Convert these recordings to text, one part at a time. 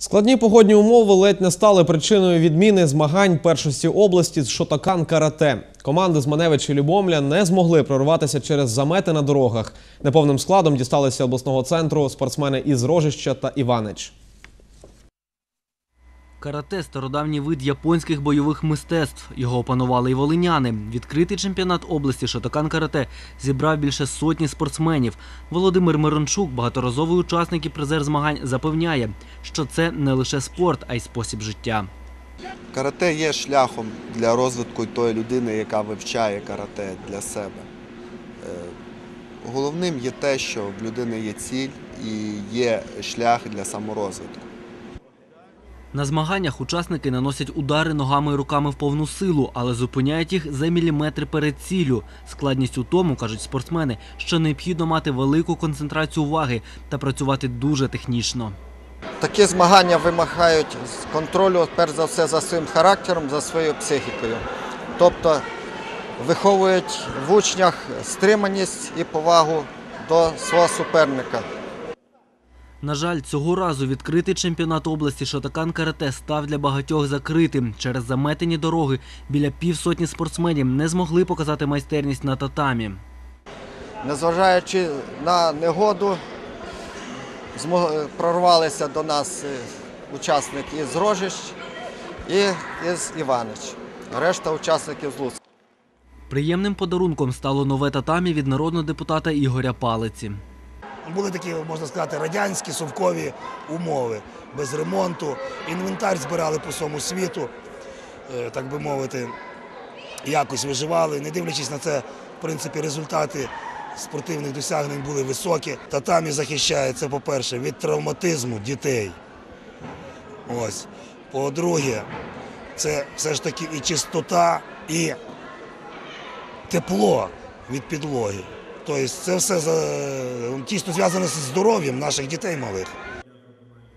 Складні погодні умови ледь не стали причиною відміни змагань першості області з шотакан карате. Команди з Маневичі Любомля не змогли прорватися через замети на дорогах. Неповним складом дісталися обласного центру спортсмени із Рожища та Іванич. Карате – стародавній вид японських бойових мистецтв. Його опанували й волиняни. Відкритий чемпіонат області Шотокан Карате зібрав більше сотні спортсменів. Володимир Мирончук, багаторазовий учасник і призер змагань, запевняє, що це не лише спорт, а й спосіб життя. Карате є шляхом для розвитку тої людини, яка вивчає карате для себе. Е, Головним є те, що в людини є ціль і є шлях для саморозвитку. На змаганнях учасники наносять удари ногами і руками в повну силу, але зупиняють їх за міліметри перед ціллю. Складність у тому, кажуть спортсмени, що необхідно мати велику концентрацію уваги та працювати дуже технічно. Такі змагання вимагають контролю, перш за все, за своїм характером, за своєю психікою. Тобто виховують в учнях стриманість і повагу до свого суперника. На жаль, цього разу відкритий чемпіонат області Шотакан Карате став для багатьох закритим. Через заметені дороги біля півсотні спортсменів не змогли показати майстерність на татамі. Незважаючи на негоду, прорвалися до нас е, учасники із Рожищ і із Іванич. Решта учасників з Луцька. Приємним подарунком стало нове татамі від народного депутата Ігоря Палиці. Були такі, можна сказати, радянські совкові умови без ремонту. Інвентар збирали по всьому світу, е, так би мовити, якось виживали. Не дивлячись на це, в принципі, результати спортивних досягнень були високі. Татамі захищає це, по-перше, від травматизму дітей. Ось. По-друге, це все ж таки і чистота, і тепло від підлоги. Тобто це все тісно зв'язане з здоров'ям наших дітей малих.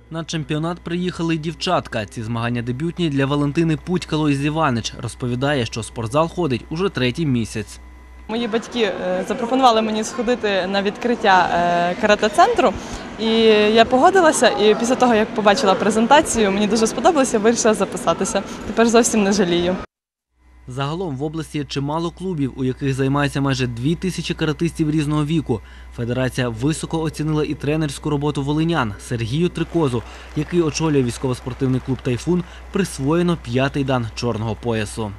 На чемпіонат приїхали й дівчатка. Ці змагання дебютні для Валентини Путькало із Іванич. Розповідає, що спортзал ходить уже третій місяць. Мої батьки е, запропонували мені сходити на відкриття е, карате-центру, і я погодилася. І після того, як побачила презентацію, мені дуже сподобалося, вирішила записатися. Тепер зовсім не жалію. Загалом в області чимало клубів, у яких займається майже дві тисячі каратистів різного віку. Федерація високо оцінила і тренерську роботу волинян Сергію Трикозу, який очолює військово-спортивний клуб Тайфун, присвоєно п'ятий дан чорного поясу.